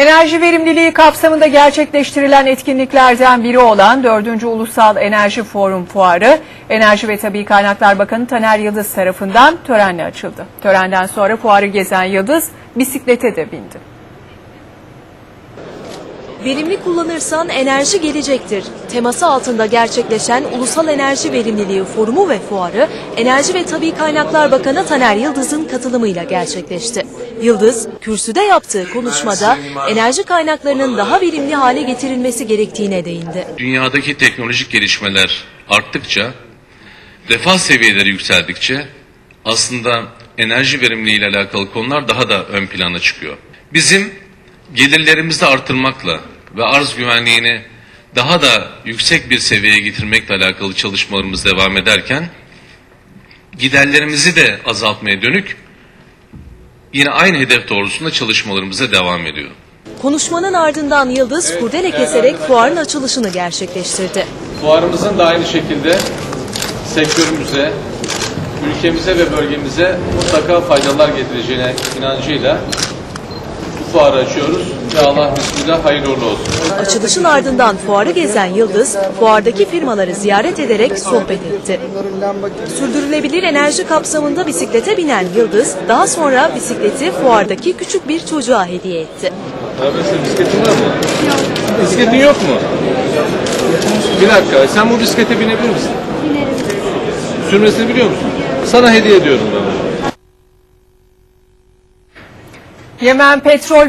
Enerji verimliliği kapsamında gerçekleştirilen etkinliklerden biri olan 4. Ulusal Enerji Forum Fuarı, Enerji ve Tabi Kaynaklar Bakanı Taner Yıldız tarafından törenle açıldı. Törenden sonra fuarı gezen Yıldız bisiklete de bindi. Verimli kullanırsan enerji gelecektir. Teması altında gerçekleşen Ulusal Enerji Verimliliği Forumu ve Fuarı, Enerji ve Tabi Kaynaklar Bakanı Taner Yıldız'ın katılımıyla gerçekleşti. Yıldız, kürsüde yaptığı konuşmada enerji kaynaklarının daha verimli hale getirilmesi gerektiğine değindi. Dünyadaki teknolojik gelişmeler arttıkça, refah seviyeleri yükseldikçe aslında enerji verimliliği ile alakalı konular daha da ön plana çıkıyor. Bizim gelirlerimizi artırmakla ve arz güvenliğini daha da yüksek bir seviyeye getirmekle alakalı çalışmalarımız devam ederken giderlerimizi de azaltmaya dönük yine aynı hedef doğrultusunda çalışmalarımıza devam ediyor. Konuşmanın ardından Yıldız kurdele keserek fuarın açılışını gerçekleştirdi. Fuarımızın da aynı şekilde sektörümüze, ülkemize ve bölgemize mutlaka faydalar getireceğine inancıyla fuarı açıyoruz ve Allah bismillah hayırlı olsun. Açılışın ardından fuarı gezen Yıldız, fuardaki firmaları ziyaret ederek sohbet etti. Sürdürülebilir enerji kapsamında bisiklete binen Yıldız, daha sonra bisikleti fuardaki küçük bir çocuğa hediye etti. Abi senin bisikletin var mı? Yok. Bisikletin yok mu? Bir dakika, sen bu bisiklete binebilir misin? Binerim. Sürmesini biliyor musun? Sana hediye ediyorum ben. Yemen Petrol